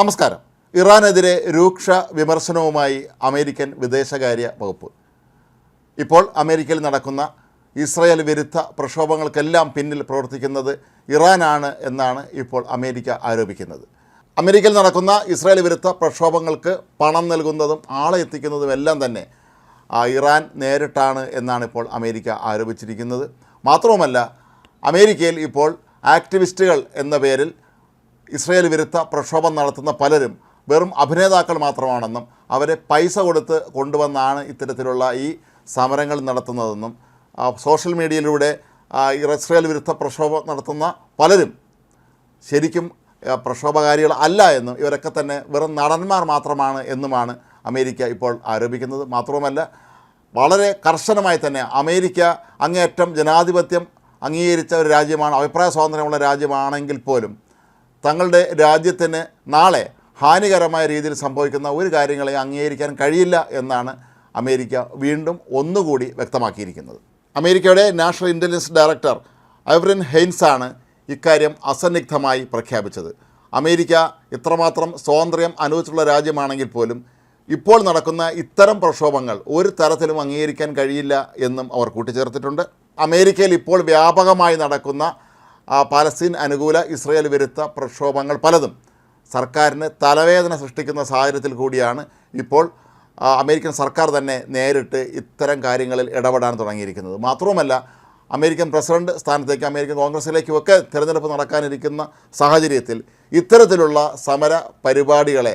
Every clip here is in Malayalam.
നമസ്കാരം. ഇറാനെതിരെ രൂക്ഷ വിമർശനവുമായി അമേരിക്കൻ വിദേശകാര്യ വകുപ്പ്. ഇപ്പോൾ അമേരിക്കയിൽ നടക്കുന്ന ഇസ്രായേൽ വിരുദ്ധ പ്രക്ഷോഭങ്ങൾക്കെല്ലാം പിന്നിൽ പ്രവർത്തിക്കുന്നത് ഇറാനാണ് എന്നാണ് ഇപ്പോൾ അമേരിക്ക ആരോപിക്കുന്നത്. അമേരിക്കയിൽ നടക്കുന്ന ഇസ്രായേൽ വിരുദ്ധ പ്രക്ഷോഭങ്ങൾക്ക് പണം നൽകുന്നതും ആളെ എത്തിക്കുന്നതും എല്ലാം തന്നെ ഇറാൻ നേരിട്ടാണ് എന്നാണ് ഇപ്പോൾ അമേരിക്ക ആരോപിച്ചിരിക്കുന്നത്. മാത്രവുമല്ല അമേരിക്കയിൽ ഇപ്പോൾ ആക്ടിവിസ്റ്റുകൾ എന്ന പേരിൽ ഇസ്രയേൽ വിരുദ്ധ പ്രക്ഷോഭം നടത്തുന്ന പലരും വെറും അഭിനേതാക്കൾ മാത്രമാണെന്നും അവരെ പൈസ കൊടുത്ത് കൊണ്ടുവന്നാണ് ഇത്തരത്തിലുള്ള ഈ സമരങ്ങൾ നടത്തുന്നതെന്നും സോഷ്യൽ മീഡിയയിലൂടെ ഇസ്രയേൽ വിരുദ്ധ പ്രക്ഷോഭം നടത്തുന്ന പലരും ശരിക്കും പ്രക്ഷോഭകാരികൾ അല്ല എന്നും ഇവരൊക്കെ തന്നെ വെറും നടന്മാർ മാത്രമാണ് എന്നുമാണ് അമേരിക്ക ഇപ്പോൾ ആരോപിക്കുന്നത്. മാത്രവുമല്ല വളരെ കർശനമായി തന്നെ അമേരിക്ക അങ്ങേയറ്റം ജനാധിപത്യം അംഗീകരിച്ച ഒരു രാജ്യമാണ് അഭിപ്രായ സ്വാതന്ത്ര്യമുള്ള രാജ്യമാണെങ്കിൽ പോലും തങ്ങളുടെ രാജ്യത്തിന് നാളെ ഹാനികരമായ രീതിയിൽ സംഭവിക്കുന്ന ഒരു കാര്യങ്ങളെ അംഗീകരിക്കാൻ കഴിയില്ല എന്നാണ് അമേരിക്ക വീണ്ടും ഒന്നുകൂടി വ്യക്തമാക്കിയിരിക്കുന്നത്. അമേരിക്കയുടെ നാഷണൽ ഇന്റലിജൻസ് ഡയറക്ടർ ഐവറിൻ ഹെയ്ൻസാണ് ഇക്കാര്യം അസന്നിഗ്ധമായി പ്രഖ്യാപിച്ചത്. അമേരിക്ക ഇത്രമാത്രം സ്വാതന്ത്ര്യം അനുവദിച്ചിട്ടുള്ള രാജ്യമാണെങ്കിൽ പോലും ഇപ്പോൾ നടക്കുന്ന ഇത്തരം പ്രക്ഷോഭങ്ങൾ ഒരു തരത്തിലും അംഗീകരിക്കാൻ കഴിയില്ല എന്നും അവർ കൂട്ടിച്ചേർത്തിട്ടുണ്ട്. അമേരിക്കയിൽ ഇപ്പോൾ വ്യാപകമായി നടക്കുന്ന പാലസ്തീൻ അനുകൂല ഇസ്രയേൽ വിരുദ്ധ പ്രക്ഷോഭങ്ങൾ പലതും സർക്കാരിന് തലവേദന സൃഷ്ടിക്കുന്ന സാഹചര്യത്തിൽ കൂടിയാണ് ഇപ്പോൾ അമേരിക്കൻ സർക്കാർ തന്നെ നേരിട്ട് ഇത്തരം കാര്യങ്ങളിൽ ഇടപെടാൻ തുടങ്ങിയിരിക്കുന്നത്. മാത്രവുമല്ല അമേരിക്കൻ പ്രസിഡന്റ് സ്ഥാനത്തേക്ക് അമേരിക്കൻ കോൺഗ്രസിലേക്കുമൊക്കെ തിരഞ്ഞെടുപ്പ് നടക്കാനിരിക്കുന്ന സാഹചര്യത്തിൽ ഇത്തരത്തിലുള്ള സമര പരിപാടികളെ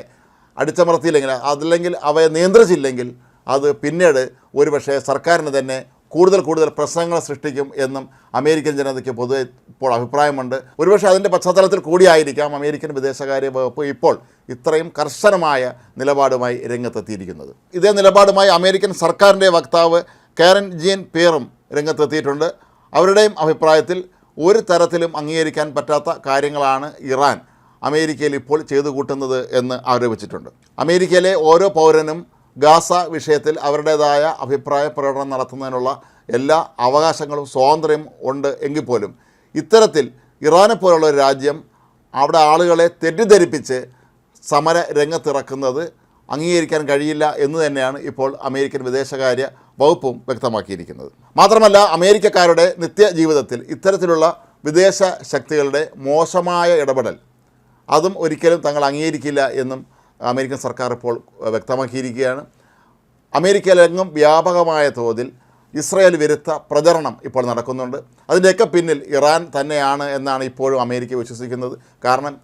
അടിച്ചമർത്തിയില്ലെങ്കിൽ അതല്ലെങ്കിൽ അവയെ നിയന്ത്രിച്ചില്ലെങ്കിൽ അത് പിന്നീട് ഒരുപക്ഷെ സർക്കാരിന് തന്നെ കൂടുതൽ കൂടുതൽ പ്രശ്നങ്ങൾ സൃഷ്ടിക്കും എന്നും അമേരിക്കൻ ജനതയ്ക്ക് പൊതുവെ ഇപ്പോൾ അഭിപ്രായമുണ്ട്. ഒരുപക്ഷെ അതിന്റെ പശ്ചാത്തലത്തിൽ കൂടിയായിരിക്കാം അമേരിക്കൻ വിദേശകാര്യ വകുപ്പ് ഇപ്പോൾ ഇത്രയും കർശനമായ നിലപാടുമായി രംഗത്തെത്തിയിരിക്കുന്നത്. ഇതേ നിലപാടുമായി അമേരിക്കൻ സർക്കാരിന്റെ വക്താവ് കാരൻ ജീൻ പേറും രംഗത്തെത്തിയിട്ടുണ്ട്. അവരുടെയും അഭിപ്രായത്തിൽ ഒരു തരത്തിലും അംഗീകരിക്കാൻ പറ്റാത്ത കാര്യങ്ങളാണ് ഇറാൻ അമേരിക്കയിൽ ഇപ്പോൾ ചെയ്തു കൂട്ടുന്നത് എന്ന് ആരോപിച്ചിട്ടുണ്ട്. അമേരിക്കയിലെ ഓരോ പൗരനും ഗാസ വിഷയത്തിൽ അവരുടേതായ അഭിപ്രായ പ്രകടനം നടത്തുന്നതിനുള്ള എല്ലാ അവകാശങ്ങളും സ്വാതന്ത്ര്യം ഉണ്ട് എങ്കിൽ പോലും ഇത്തരത്തിൽ ഇറാനെ പോലുള്ള ഒരു രാജ്യം അവിടെ ആളുകളെ തെറ്റിദ്ധരിപ്പിച്ച് സമര രംഗത്തിറക്കുന്നത് അംഗീകരിക്കാൻ കഴിയില്ല എന്ന് തന്നെയാണ് ഇപ്പോൾ അമേരിക്കൻ വിദേശകാര്യ വകുപ്പും വ്യക്തമാക്കിയിരിക്കുന്നത്. മാത്രമല്ല അമേരിക്കക്കാരുടെ നിത്യജീവിതത്തിൽ ഇത്തരത്തിലുള്ള വിദേശ ശക്തികളുടെ മോശമായ ഇടപെടൽ അതും ഒരിക്കലും തങ്ങൾ അംഗീകരിക്കില്ല എന്നും അമേരിക്കൻ സർക്കാർ ഇപ്പോൾ വ്യക്തമാക്കിയിരിക്കുകയാണ്. അമേരിക്കയിലെങ്ങും വ്യാപകമായ തോതിൽ ഇസ്രായേൽ വിരുദ്ധ പ്രചരണം ഇപ്പോൾ നടക്കുന്നുണ്ട്. അതിന്റെയൊക്കെ പിന്നിൽ ഇറാൻ തന്നെയാണ് എന്നാണ് ഇപ്പോഴും അമേരിക്ക വിശ്വസിക്കുന്നത്. കാരണം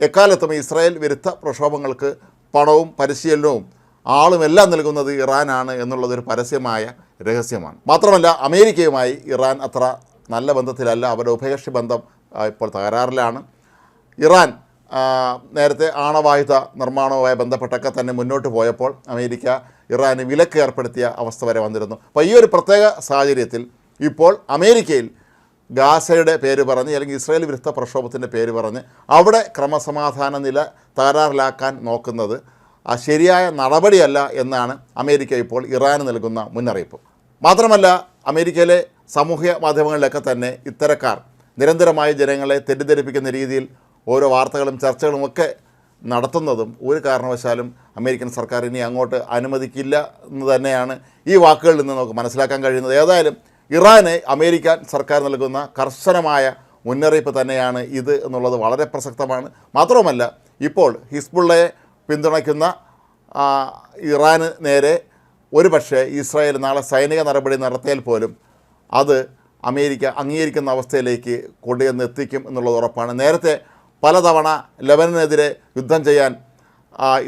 എക്കാലത്തും ഇസ്രായേൽ വിരുദ്ധ പ്രക്ഷോഭങ്ങൾക്ക് പണവും പരിശീലനവും ആളുമെല്ലാം നൽകുന്നത് ഇറാനാണ് എന്നുള്ളതൊരു പരസ്യമായ രഹസ്യമാണ്. മാത്രമല്ല അമേരിക്കയുമായി ഇറാൻ അത്ര നല്ല ബന്ധത്തിലല്ല. അവരുടെ ഉഭയകക്ഷി ബന്ധം ഇപ്പോൾ തകരാറിലാണ്. ഇറാൻ നേരത്തെ ആണവായുധ നിർമ്മാണവുമായി ബന്ധപ്പെട്ടൊക്കെ തന്നെ മുന്നോട്ട് പോയപ്പോൾ അമേരിക്ക ഇറാന് വിലക്ക് ഏർപ്പെടുത്തിയ അവസ്ഥ വരെ വന്നിരുന്നു. അപ്പോൾ ഈ ഒരു പ്രത്യേക സാഹചര്യത്തിൽ ഇപ്പോൾ അമേരിക്കയിൽ ഗാസയുടെ പേര് പറഞ്ഞ് അല്ലെങ്കിൽ ഇസ്രായേൽ വിരുദ്ധ പ്രക്ഷോഭത്തിന്റെ പേര് പറഞ്ഞ് അവിടെ ക്രമസമാധാന നില തകരാറിലാക്കാൻ നോക്കുന്നത് ശരിയായ നടപടിയല്ല എന്നാണ് അമേരിക്ക ഇപ്പോൾ ഇറാന് നൽകുന്ന മുന്നറിയിപ്പ്. മാത്രമല്ല അമേരിക്കയിലെ സാമൂഹ്യ മാധ്യമങ്ങളിലൊക്കെ തന്നെ ഇത്തരക്കാർ നിരന്തരമായി ജനങ്ങളെ തെറ്റിദ്ധരിപ്പിക്കുന്ന രീതിയിൽ ഓരോ വാർത്തകളും ചർച്ചകളും ഒക്കെ നടത്തുന്നതും ഒരു കാരണവശാലും അമേരിക്കൻ സർക്കാർ ഇനി അങ്ങോട്ട് അനുവദിക്കില്ല എന്ന് തന്നെയാണ് ഈ വാക്കുകളിൽ നിന്ന് നമുക്ക് മനസ്സിലാക്കാൻ കഴിയുന്നത്. ഏതായാലും ഇറാന് അമേരിക്കൻ സർക്കാർ നൽകുന്ന കർശനമായ മുന്നറിയിപ്പ് തന്നെയാണ് ഇത് എന്നുള്ളത് വളരെ പ്രസക്തമാണ്. മാത്രവുമല്ല ഇപ്പോൾ ഹിസ്ബുള്ളയെ പിന്തുണയ്ക്കുന്ന ഇറാന് നേരെ ഒരുപക്ഷെ ഇസ്രായേൽ നാളെ സൈനിക നടപടി നടത്തിയാൽ പോലും അത് അമേരിക്ക അംഗീകരിക്കുന്ന അവസ്ഥയിലേക്ക് കൊണ്ടുചെന്ന് എത്തിക്കും എന്നുള്ളത് ഉറപ്പാണ്. നേരത്തെ പലതവണ ലെബനനെതിരെ യുദ്ധം ചെയ്യാൻ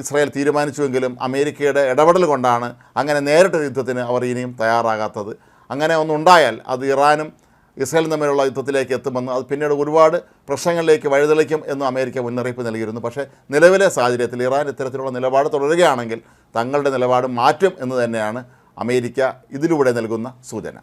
ഇസ്രായേൽ തീരുമാനിച്ചുവെങ്കിലും അമേരിക്കയുടെ ഇടപെടൽ കൊണ്ടാണ് അങ്ങനെ നേരിട്ടൊരു യുദ്ധത്തിന് അവർ ഇനിയും തയ്യാറാകാത്തത്. അങ്ങനെ ഒന്നുണ്ടായാൽ അത് ഇറാനും ഇസ്രായേലും തമ്മിലുള്ള യുദ്ധത്തിലേക്ക് എത്തുമെന്ന് അത് പിന്നീട് ഒരുപാട് പ്രശ്നങ്ങളിലേക്ക് വഴിതെളിക്കും എന്നും അമേരിക്ക മുന്നറിയിപ്പ് നൽകിയിരുന്നു. പക്ഷേ നിലവിലെ സാഹചര്യത്തിൽ ഇറാൻ ഇത്തരത്തിലുള്ള നിലപാട് തുടരുകയാണെങ്കിൽ തങ്ങളുടെ നിലപാട് മാറ്റും എന്ന് തന്നെയാണ് അമേരിക്ക ഇതിലൂടെ നൽകുന്ന സൂചന.